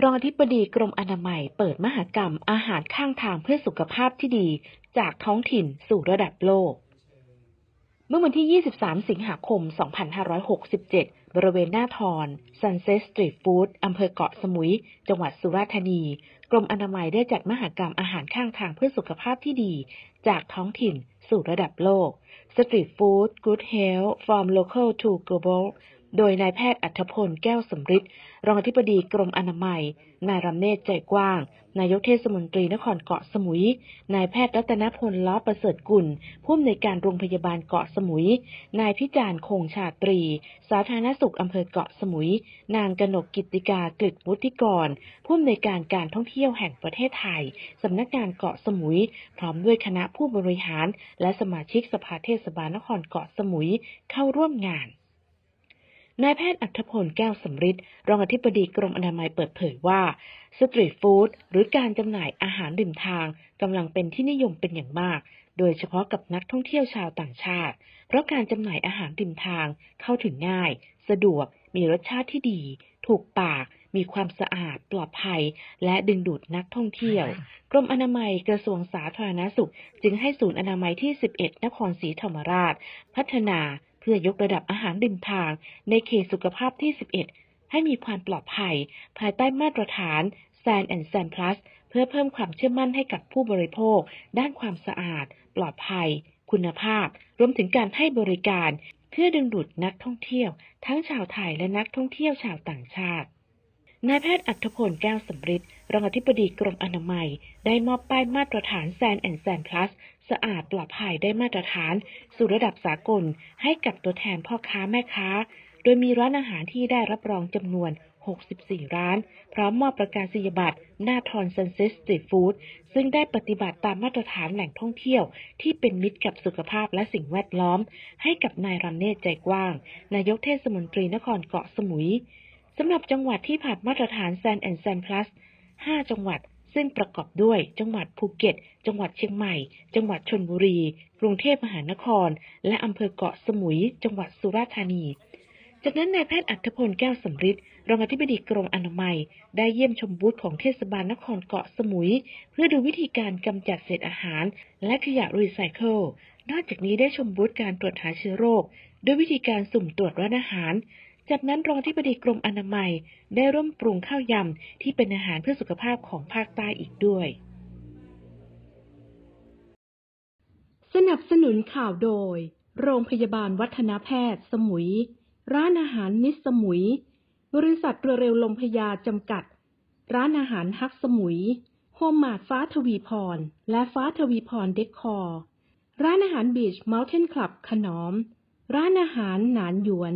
รองอธิบดีกรมอนามัยเปิดมหกรรมอาหารข้างทางเพื่อสุขภาพที่ดี จากท้องถิ่นสู่ระดับโลก เมื่อวันที่ 23 สิงหาคม 2567 บริเวณหน้าทอน Sunset Street Food อำเภอเกาะสมุย จังหวัดสุราษฎร์ธานี กรมอนามัยได้จัดมหกรรมอาหารข้างทางเพื่อสุขภาพที่ดี จากท้องถิ่นสู่ระดับโลก Street Food Good Health from Local to Global โดยนายแพทย์อัธพลแก้วสำริดรองอธิบดีกรมอนามัย นายรำเนศใจกว้าง นายกเทศมนตรีนครเกาะสมุย นายแพทย์รัตนพลล้อประเสริฐกุลผู้อำนวยการโรงพยาบาลเกาะสมุย นายพิจารณ์คงชาตรี สาธารณสุขอำเภอเกาะสมุย นางกนกกิติกากฤษวุฒิกรผู้อำนวยการการท่องเที่ยวแห่งประเทศไทยสำนักงานเกาะสมุย พร้อมด้วยคณะผู้บริหาร และสมาชิกสภาเทศบาลนครเกาะสมุยเข้าร่วมงาน นายแพทย์อัธพลแก้วสำริดรองอธิบดีกรมอนามัยเปิดเผยว่า สตรีทฟู้ดหรือการจำหน่ายอาหารริมทางกำลังเป็นที่นิยมเป็นอย่างมาก โดยเฉพาะกับนักท่องเที่ยวชาวต่างชาติ เพราะการจำหน่ายอาหารริมทางเข้าถึงง่าย สะดวก มีรสชาติที่ดี ถูกปาก มีความสะอาด ปลอดภัย และดึงดูดนักท่องเที่ยว กรมอนามัยกระทรวงสาธารณสุข จึงให้ศูนย์อนามัยที่ 11 นครศรีธรรมราช พัฒนา เพื่อยกระดับอาหารริมทางในเขตสุขภาพที่ 11 ให้มีความปลอดภัย ภายใต้มาตรฐาน s a n and s a n Plus เพื่อเพิ่มความเชื่อมั่นให้กับผู้บริโภค ด้านความสะอาด ปลอดภัย คุณภาพ รวมถึงการให้บริการ เพื่อดึงดูดนักท่องเที่ยว ทั้งชาวไทยและนักท่องเที่ยวชาวต่างชาติ นายแพทย์อัธพลแก้วสำริดรองอธิบดีกรมอนามัย ได้มอบป้ายมาตรฐาน s a n and s a n Plus สะอาดปลอดภัยได้มาตรฐาน สู่ระดับสากล ให้กับตัวแทนพ่อค้าแม่ค้า โดยมีร้านอาหารที่ได้รับรองจำนวน 64 ร้าน พร้อมมอบประกาศนียบัตรหน้าทอนซันเซ็ตสตรีทฟู้ดซึ่งได้ปฏิบัติตามมาตรฐานแหล่งท่องเที่ยว ที่เป็นมิตรกับสุขภาพและสิ่งแวดล้อม ให้กับนายรำเนศใจกว้าง นายกเทศมนตรีนครเกาะสมุย สำหรับจังหวัดที่ผ่านมาตรฐาน s a n and s a n Plus 5จังหวัดซึ่งประกอบด้วย จังหวัดภูเก็ต จังหวัดเชียงใหม่ จังหวัดชนบุรี กรุงเทพมหานคร และอำเภอเกาะสมุย จังหวัดสุราษฎร์ธานี จากนั้นนายแพทย์อัธพลแก้วสำริดรองอธิบดีกรมอนามัย ได้เยี่ยมชมบูธของเทศบาลนครเกาะสมุย เพื่อดูวิธีการกำจัดเศษอาหาร และขยะรีไซเคิล นอกจากนี้ได้ชมบูธการตรวจหาเชื้อโรค ด้วยวิธีการสุ่มตรวจร้านอาหาร จากนั้นรองอธิบดีกรมอนามัยได้ร่วมปรุงข้าวยำที่เป็นอาหารเพื่อสุขภาพของภาคใต้อีกด้วย สนับสนุนข่าวโดย โรงพยาบาลวัฒนแพทย์ สมุย ร้านอาหารมิสสมุย บริษัทเรือเร็วลมพยาจำกัด ร้านอาหารฮักสมุย โฮมมาดฟ้าทวีพร และฟ้าทวีพรเดคคอร์ร้านอาหารบีชเมลเทนคลับขนอม ร้านอาหารหนานหยวน